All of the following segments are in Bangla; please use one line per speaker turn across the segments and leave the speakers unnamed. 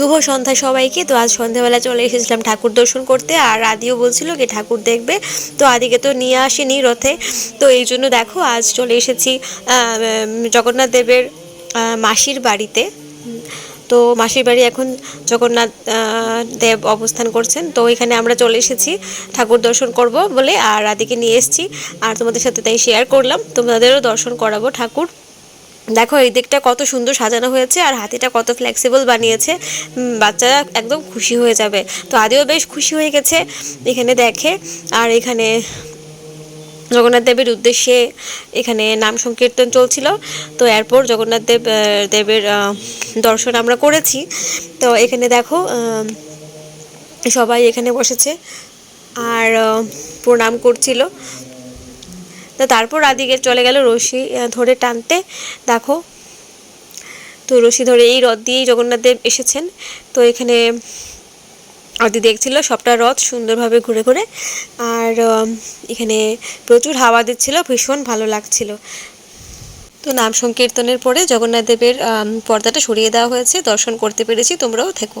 শুভ সন্ধ্যা সবাইকে। তো আজ সন্ধ্যাবেলা চলে এসেছিলাম ঠাকুর দর্শন করতে আর আদিও বলছিল কি ঠাকুর দেখবে। তো আদিকে তো নিয়ে আসেনি রথে। তো এই জন্য দেখো আজ চলে এসেছি জগন্নাথ দেবের মাসির বাড়িতে। তো মাসির বাড়ি এখন জগন্নাথ দেব অবস্থান করছেন। তো এখানে আমরা চলে এসেছি ঠাকুর দর্শন করব বলে আর আদিকে নিয়ে এসেছি। আর তোমাদের সাথে তাই শেয়ার করলাম। তোমাদেরও দর্শন করাবো ঠাকুর। দেখো, এই দিকটা কত সুন্দর সাজানো হয়েছে আর হাতিটা কত ফ্লেক্সিবল বানিয়েছে। বাচ্চারা একদম খুশি হয়ে যাবে। তো আদিও বেশ খুশি হয়ে গেছে এখানে দেখে। আর এখানে জগন্নাথ দেবের উদ্দেশ্যে এখানে নাম সংকীর্তন চলছিল। তো এরপর জগন্নাথ দেব দেবের দর্শন আমরা করেছি। তো এখানে দেখো সবাই এখানে বসেছে। আর প্রণাম করছিল। তো তারপর আদিকে চলে গেল রশি ধরে টানতে। দেখো, তো রশি ধরে এই রথ দিয়েই জগন্নাথ দেব এসেছেন। তো এখানে আদি দেখছিল সবটা রথ সুন্দরভাবে ঘুরে ঘুরে। আর এখানে প্রচুর হাওয়া দিচ্ছিল, ভীষণ ভালো লাগছিল। তো নাম সংকীর্তনের পরে জগন্নাথ দেবের পর্দাটা সরিয়ে দেওয়া হয়েছে। দর্শন করতে পেরেছি, তোমরাও থেকো।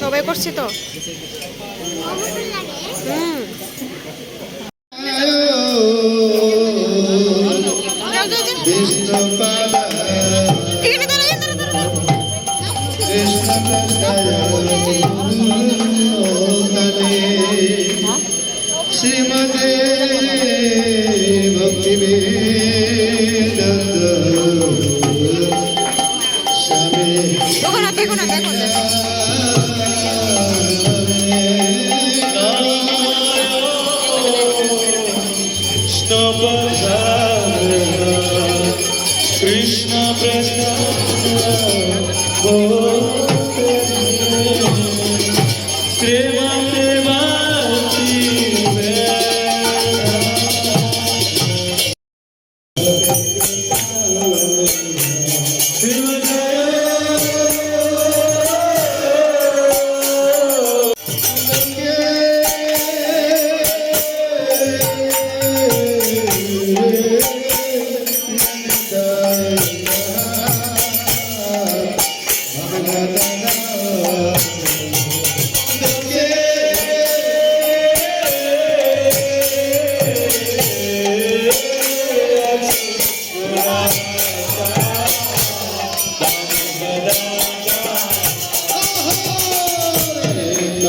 সবাই করছি তো হুম
শ্রীমতে ভক্তি স্বামী
দেখো না দেখো না। দেখো না
কৃষ্ণ প্রসাদ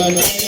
അതിന്